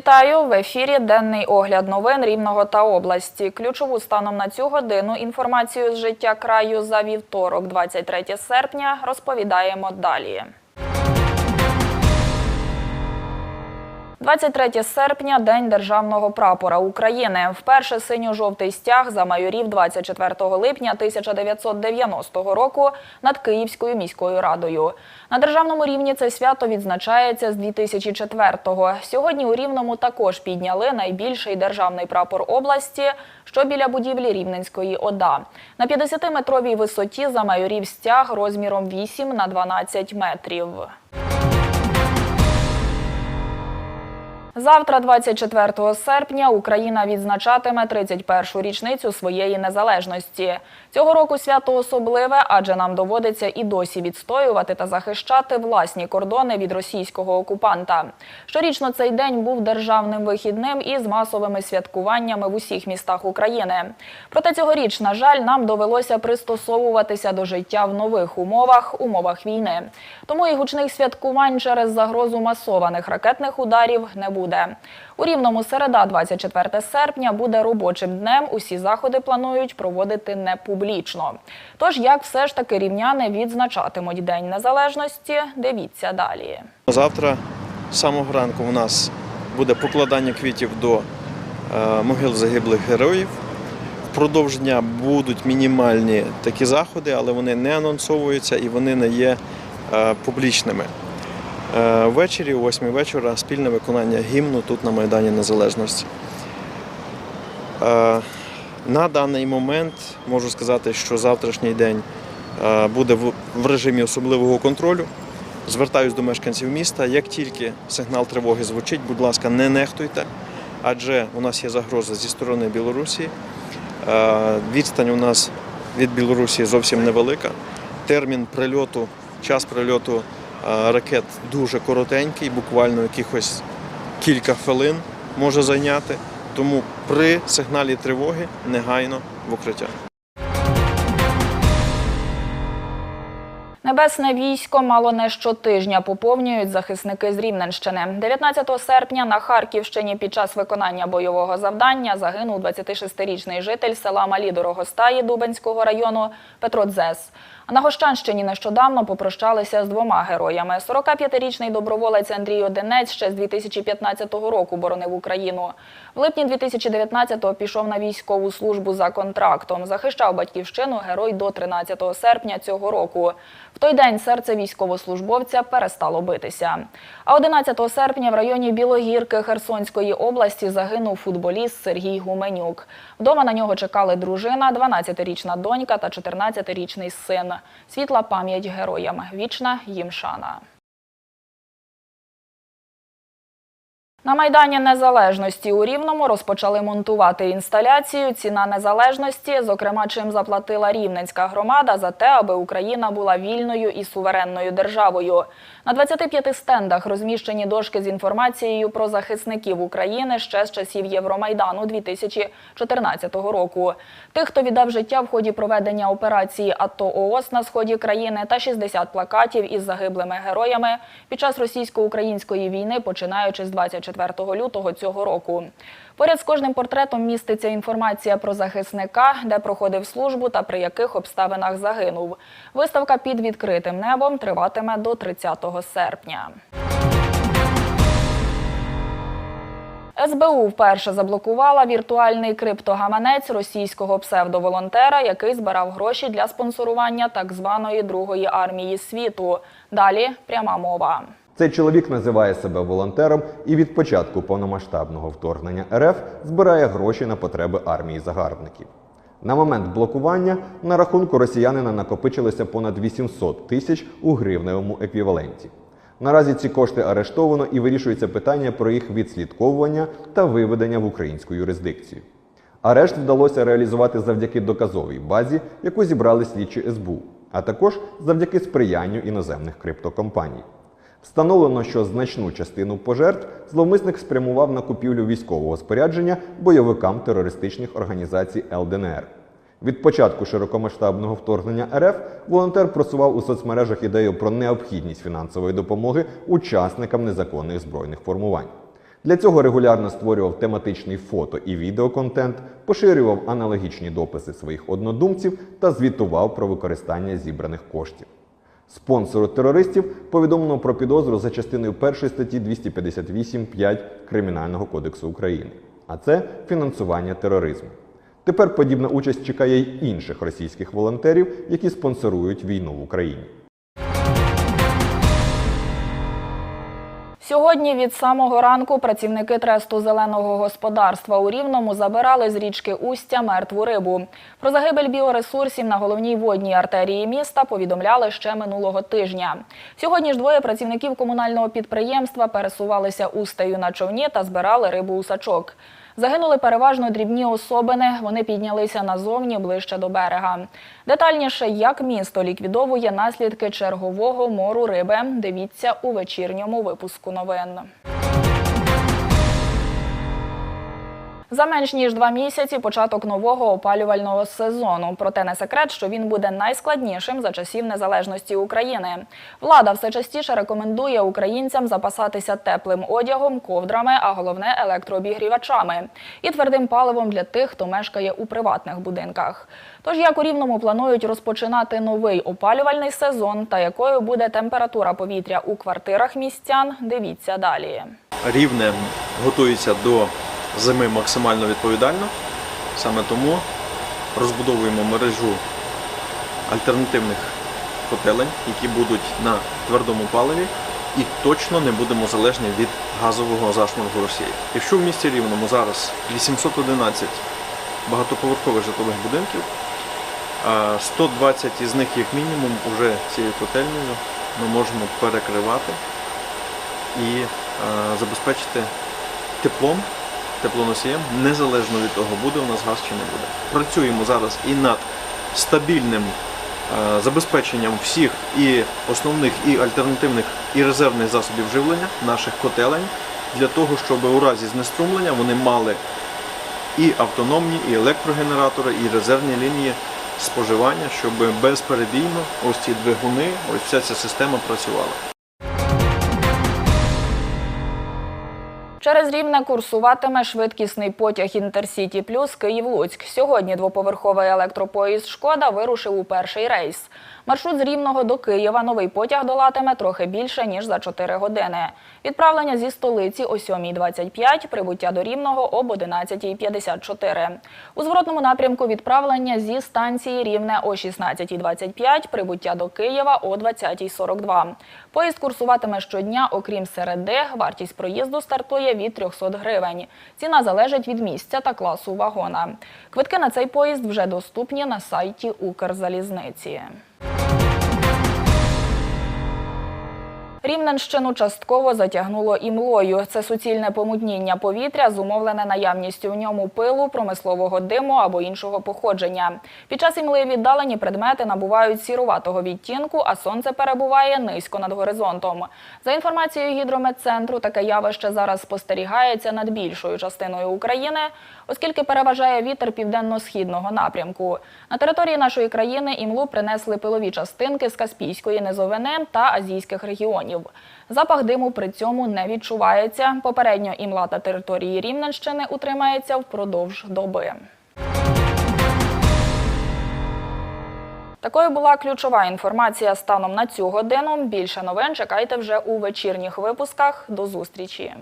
Вітаю в ефірі. Денний огляд новин Рівного та області. Ключову станом на цю годину інформацію з життя краю за вівторок, 23 серпня, розповідаємо далі. 23 серпня – День державного прапора України. Вперше синьо-жовтий стяг замайорів 24 липня 1990 року над Київською міською радою. На державному рівні це свято відзначається з 2004-го. Сьогодні у Рівному також підняли найбільший державний прапор області, що біля будівлі Рівненської ОДА. На 50-метровій висоті замайорів стяг розміром 8 на 12 метрів. Завтра, 24 серпня, Україна відзначатиме 31-шу річницю своєї незалежності. Цього року свято особливе, адже нам доводиться і досі відстоювати та захищати власні кордони від російського окупанта. Щорічно цей день був державним вихідним із масовими святкуваннями в усіх містах України. Проте цьогоріч, на жаль, нам довелося пристосовуватися до життя в нових умовах, умовах війни. Тому і гучних святкувань через загрозу масованих ракетних ударів не буде. У Рівному середа, 24 серпня, буде робочим днем. Усі заходи планують проводити не публічно. Тож, як все ж таки рівняни відзначатимуть День Незалежності, дивіться далі. Завтра з самого ранку у нас буде покладання квітів до е, могил загиблих героїв. Впродовж дня будуть мінімальні такі заходи, але вони не анонсовуються і вони не є е, публічними. Е, Ввечері, о 8 вечора, спільне виконання гімну тут на Майдані Незалежності. Е, На даний момент можу сказати, що завтрашній день е, буде в- режимі особливого контролю. Звертаюсь до мешканців міста. Як тільки сигнал тривоги звучить, будь ласка, не нехтуйте, адже у нас є загроза зі сторони Білорусі. Відстань у нас від Білорусі зовсім невелика. Термін прильоту, час прильоту ракет дуже коротенький, буквально якихось кілька хвилин може зайняти. Тому при сигналі тривоги негайно в укриття. Небесне військо мало не щотижня поповнюють захисники з Рівненщини. 19 серпня на Харківщині під час виконання бойового завдання загинув 26-річний житель села Малі Дорогостаї Дубенського району Петро Дзес. А на Гощанщині нещодавно попрощалися з двома героями. 45-річний доброволець Андрій Одинець ще з 2015 року боронив Україну. В липні 2019-го пішов на військову службу за контрактом. Захищав батьківщину герой до 13 серпня цього року. В той день серце військовослужбовця перестало битися. А 11 серпня в районі Білогірки Херсонської області загинув футболіст Сергій Гуменюк. Вдома на нього чекали дружина, 12-річна донька та 14-річний син. Світла пам'ять героям. Вічна їм шана. На Майдані Незалежності у Рівному розпочали монтувати інсталяцію «Ціна незалежності», зокрема, чим заплатила Рівненська громада за те, аби Україна була вільною і суверенною державою. На 25 стендах розміщені дошки з інформацією про захисників України ще з часів Євромайдану 2014 року. Тих, хто віддав життя в ході проведення операції АТО ООС на сході країни та 60 плакатів із загиблими героями під час російсько-української війни, починаючи з 24 лютого цього року. Поряд з кожним портретом міститься інформація про захисника, де проходив службу та при яких обставинах загинув. Виставка під відкритим небом триватиме до 30 серпня. СБУ вперше заблокувала віртуальний криптогаманець російського псевдоволонтера, який збирав гроші для спонсорування так званої Другої армії світу. Далі пряма мова. Цей чоловік називає себе волонтером і від початку повномасштабного вторгнення РФ збирає гроші на потреби армії загарбників. На момент блокування на рахунку росіянина накопичилося понад 800 тисяч у гривневому еквіваленті. Наразі ці кошти арештовано і вирішується питання про їх відслідковування та виведення в українську юрисдикцію. Арешт вдалося реалізувати завдяки доказовій базі, яку зібрали слідчі СБУ, а також завдяки сприянню іноземних криптокомпаній. Встановлено, що значну частину пожертв зловмисник спрямував на купівлю військового спорядження бойовикам терористичних організацій ЛДНР. Від початку широкомасштабного вторгнення РФ волонтер просував у соцмережах ідею про необхідність фінансової допомоги учасникам незаконних збройних формувань. Для цього регулярно створював тематичний фото і відеоконтент, поширював аналогічні дописи своїх однодумців та звітував про використання зібраних коштів. Спонсору терористів повідомлено про підозру за частиною 1 статті 258.5 Кримінального кодексу України, а це фінансування тероризму. Тепер подібна участь чекає й інших російських волонтерів, які спонсорують війну в Україні. Сьогодні від самого ранку працівники тресту зеленого господарства у Рівному забирали з річки Устя мертву рибу. Про загибель біоресурсів на головній водній артерії міста повідомляли ще минулого тижня. Сьогодні ж двоє працівників комунального підприємства пересувалися устею на човні та збирали рибу у сачок. Загинули переважно дрібні особини. Вони піднялися назовні ближче до берега. Детальніше, як місто ліквідовує наслідки чергового мору риби, дивіться у вечірньому випуску новин. За менш ніж два місяці початок нового опалювального сезону. Проте не секрет, що він буде найскладнішим за часів незалежності України. Влада все частіше рекомендує українцям запасатися теплим одягом, ковдрами, а головне електрообігрівачами і твердим паливом для тих, хто мешкає у приватних будинках. Тож як у рівному планують розпочинати новий опалювальний сезон та якою буде температура повітря у квартирах містян, дивіться далі. Рівне готується до зими максимально відповідально. Саме тому розбудовуємо мережу альтернативних котелень, які будуть на твердому паливі, і точно не будемо залежні від газового зашморгу Росії. Якщо в місті Рівному зараз 811 багатоповерхових житлових будинків, а 120 із них, як мінімум, уже цією котельнею ми можемо перекривати і забезпечити теплом, теплоносієм, незалежно від того, буде у нас газ чи не буде. Працюємо зараз і над стабільним е, забезпеченням всіх і основних, і альтернативних, і резервних засобів живлення наших котелень для того, щоб у разі знеструмлення вони мали і автономні, і електрогенератори, і резервні лінії споживання, щоб безперебійно ось ці двигуни, ось вся ця система працювала. Через Рівне курсуватиме швидкісний потяг Інтерсіті Плюс Київ-Луцьк. Сьогодні двоповерховий електропоїзд Шкода вирушив у перший рейс. Маршрут з Рівного до Києва новий потяг долатиме трохи більше ніж за 4 години. Відправлення зі столиці о 7.25, прибуття до Рівного об 11.54. У зворотному напрямку відправлення зі станції Рівне о 16.25, прибуття до Києва о 20.42. Поїзд курсуватиме щодня, окрім середи. Вартість проїзду стартує від 300 гривень. Ціна залежить від місця та класу вагона. Квитки на цей поїзд вже доступні на сайті Укрзалізниці. Рівненщину частково затягнуло імлою. Це суцільне помутніння повітря, зумовлене наявністю в ньому пилу, промислового диму або іншого походження. Під час імли віддалені предмети набувають сіруватого відтінку, а сонце перебуває низько над горизонтом. За інформацією гідрометцентру, таке явище зараз спостерігається над більшою частиною України, оскільки переважає вітер південно-східного напрямку. На території нашої країни імлу принесли пилові частинки з Каспійської низовини та азійських регіонів. Запах диму при цьому не відчувається. Попередньо імла та території Рівненщини утримається впродовж доби. Такою була ключова інформація станом на цю годину. Більше новин чекайте вже у вечірніх випусках. До зустрічі.